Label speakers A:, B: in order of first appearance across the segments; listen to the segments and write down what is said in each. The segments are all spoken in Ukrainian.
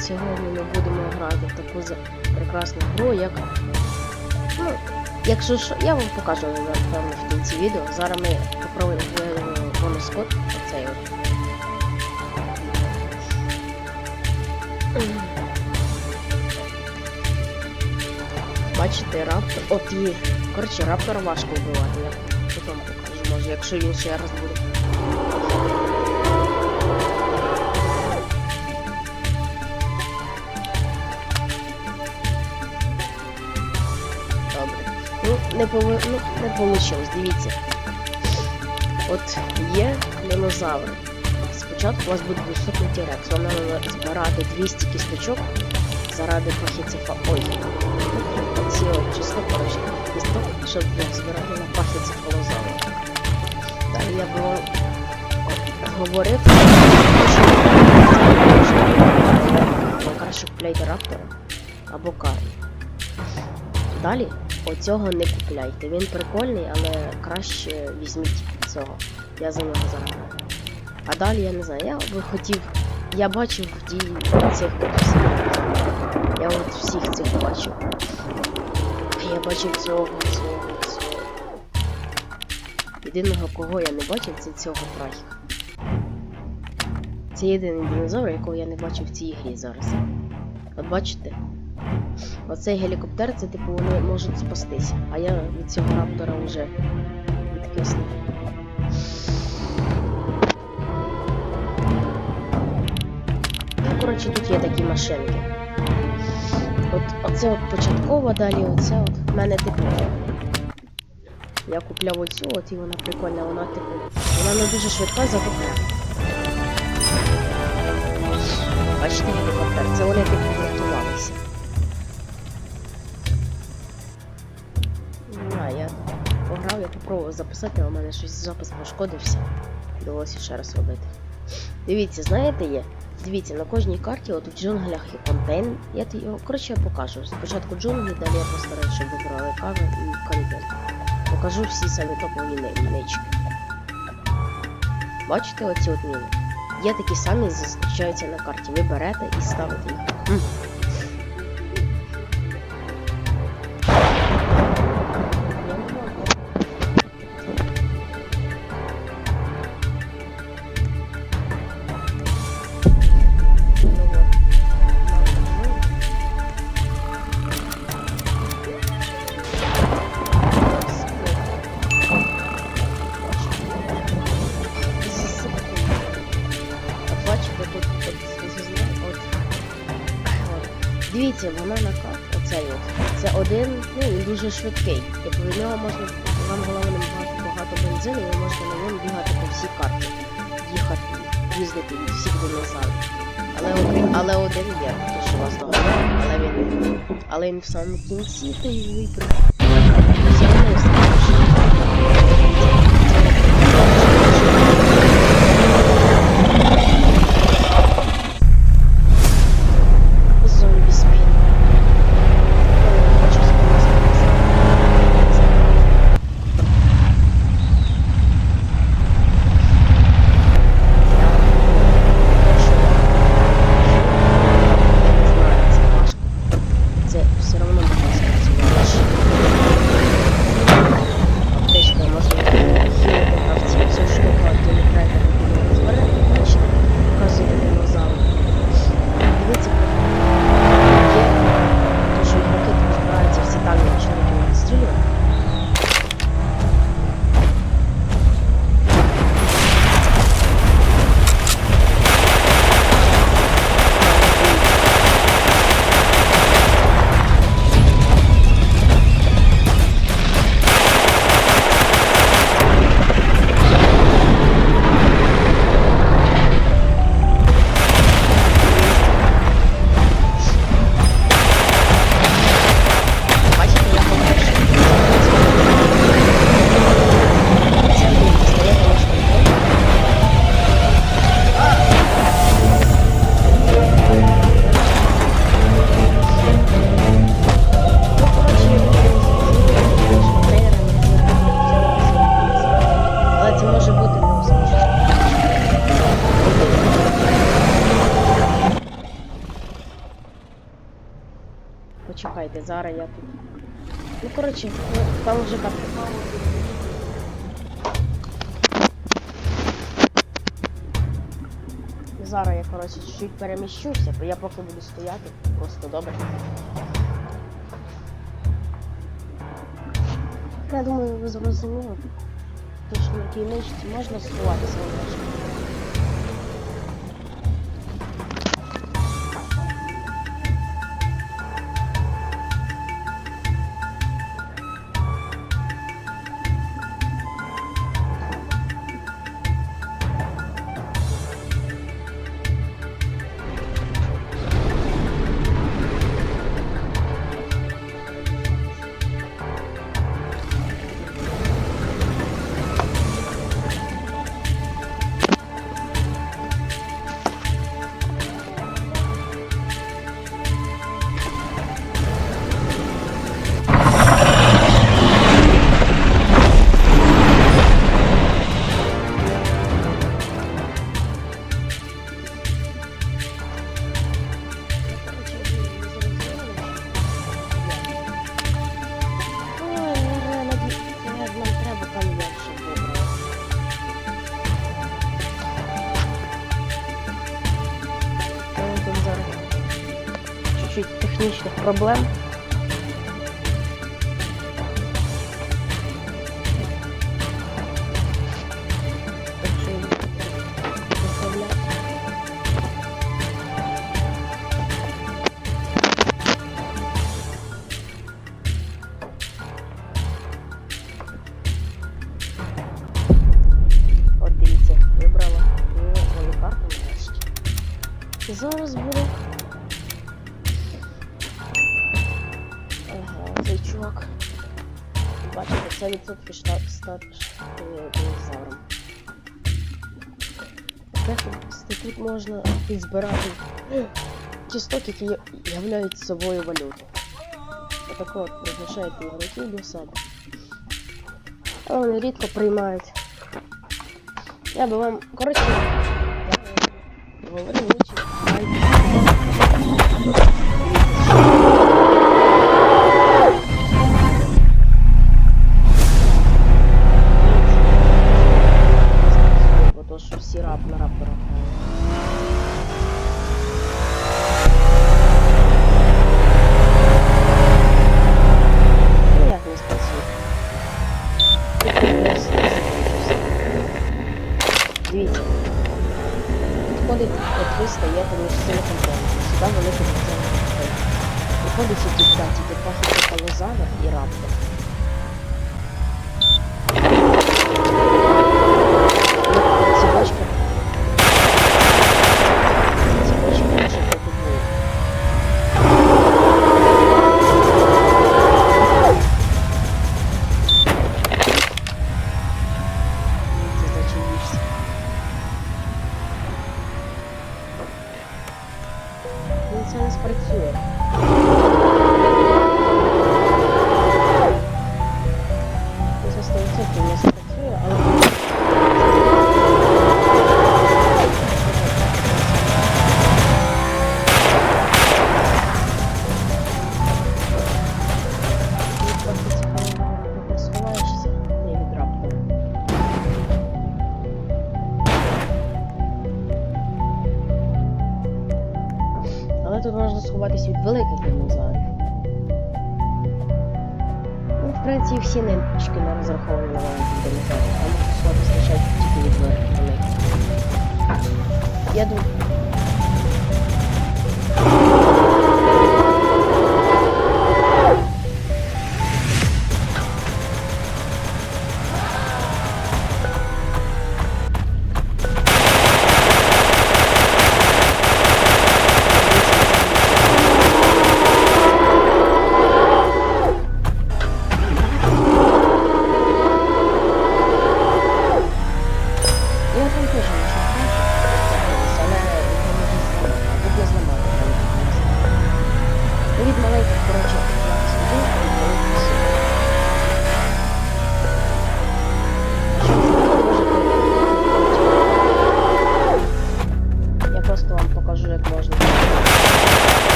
A: сьогодні ми будемо грати в таку прекрасну гру, як. Ну, якщо що, я вам покажу напевно в кінці відео. Зараз ми попробуємо бонус код. Оцей от. Бачите, раптор. От є. Коротше, раптора важко вбивати, я потім покажу, може, якщо він ще раз буде. Не пови... ну, не вийшло, дивіться. От є динозаври. Спочатку у вас буде доступний тірекс. Вам треба збирати 200 кісточок заради пахіцефа. Ой. Ці число, коротше, кісток, щоб збирати на пахіцефалозавра. Далі я би вам говорив, що краще купляйте або карі. Далі оцього не купляйте. Він прикольний, але краще візьміть цього. Я за нього заробляю. А далі я не знаю, я би хотів. Я бачив дії цих всіх. Я от всіх цих бачив. Я бачив цього, цього, цього. Єдиного, кого я не бачив, це цього прахіка. Це єдиний динозавр, якого я не бачив в цій грі зараз. От бачите? Оцей гелікоптер, це типу вони можуть спастись, а я від цього раптора вже відкисну. Ну, коротше, тут є такі машинки. От оце от початкова, далі оце от. В мене типу. Я купляв оцю, от і вона прикольна, вона типу. Вона не дуже швидка, зато. Бачите гелікоптер, це вони типу врятувалися. Пограв, я попробував записати, але у мене щось запис пошкодився. Довелося ще раз робити. Дивіться, знаєте є? Дивіться, на кожній карті, от в джунглях є контейн. Я його, коротше, я покажу. Спочатку джунглі, далі я постараюсь, щоб ви брали каву і контейн. Покажу всі самі топові нички. Бачите оці от міни? Є такі самі, зустрічаються на карті. Ви берете і ставите їх. Дивіться, вона на карт, оцей от. Це один, ну він дуже швидкий. Типу від нього можна, вам головне багато, багато бензину, ви можете на ньому бігати по всій карті. Їхати, їздити від всіх динозаврів. Але один, але один є, то що вас догадає, але він. Але він в самому кінці той вибір. короче, там уже как. Зараз я, короче, чуть-чуть переміщуся, я поки буду стояти, просто добре. Я думаю, ви зрозуміли. Точно в кінечці можна сховатися. проблем. динозавром. Е, Тут можна підзбирати кісток, які являють собою валюту. Отако от призначають ігроки до себе. Але вони рідко приймають. Я би вам... Коротше, я говорю, лучше. принципі, всі ниточки не розраховані на динозаврів, тому що вистачає тільки від. Я думаю.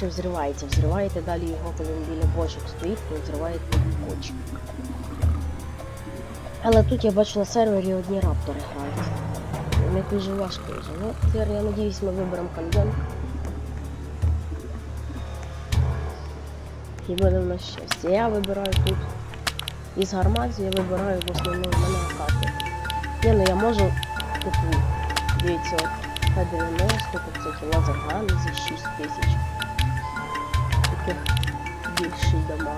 A: Коротше, взривається. Взриваєте далі його, коли він біля бочок стоїть, ви взриваєте бочки. Але тут я бачу на сервері одні раптори грають. Не дуже важко вже. Ну, тепер я надіюсь, ми виберемо каньйон. І будемо на щастя. Я вибираю тут із гарматів, я вибираю в основному мене акати. Ні, ну я можу, типу, дивіться, от Х-90, тут це лазерган за 6 тисяч. Таких більший дамаг.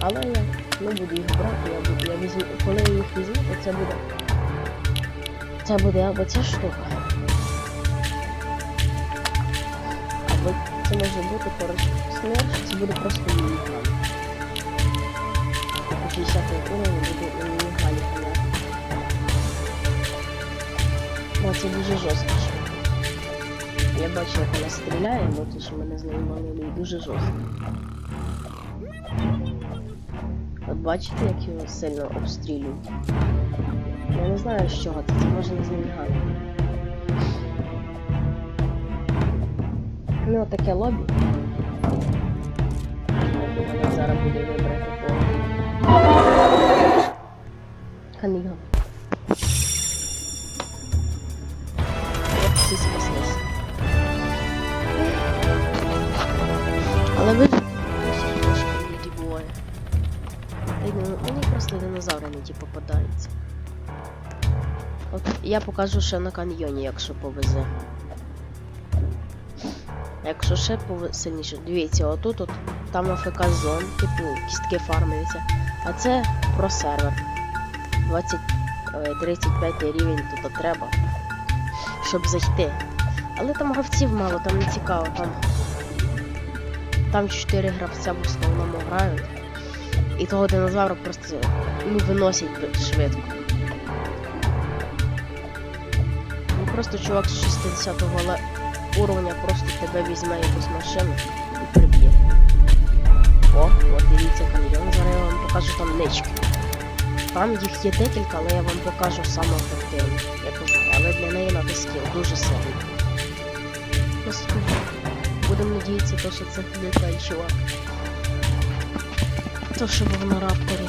A: Але я не буду їх брати, я буду, я візьму, коли я їх візьму, то це буде. Це буде або ця штука. Або це може бути коротше смерч, це буде просто мініган. По 60 уровень буде на мінігалі халяти. О, це дуже жорстко. Я бачу, як вона стріляє, бо то, що мене з нею дуже жорстко. От бачите, як його сильно обстрілюють? Я не знаю, з чого це, це може не з мінігана. Ну, таке лобі. Зараз буде вибрати по Каніган. Але ви трошки іноді буває. Мені просто динозаври не ті попадаються. От я покажу ще на каньйоні, якщо повезе. Якщо ще сильніше, дивіться, отут от там АФК зон, типу кістки фармляться. А це про сервер. 20, 35 рівень тут треба, щоб зайти. Але там гравців мало, там не цікаво, там. Там 4 гравця в основному грають. І того динозавра просто ну, виносять швидко. Ну просто чувак з 60-го ле- уровня просто тебе візьме якусь машину і приб'є. О, от дивіться каньйон, зараз я вам покажу там нички. Там їх є декілька, але я вам покажу саме ефективну, яку знаю. Але для неї надо скіл, дуже сильний. Просто будемо надіятися, що це не той чувак. То, що був на рапторі.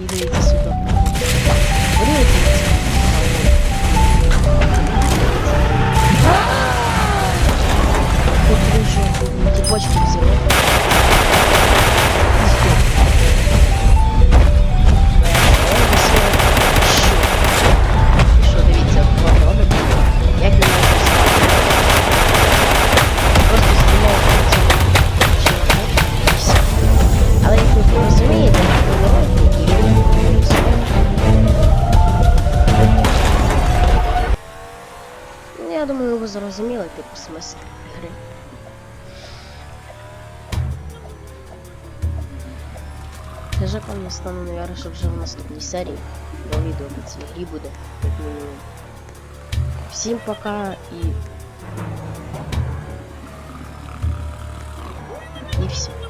A: І дивіться зрозуміли, типу, смисл гри. Вже я стану, на що вже в наступній серії. Бо відео по цій грі буде, як. Всім пока і... І все.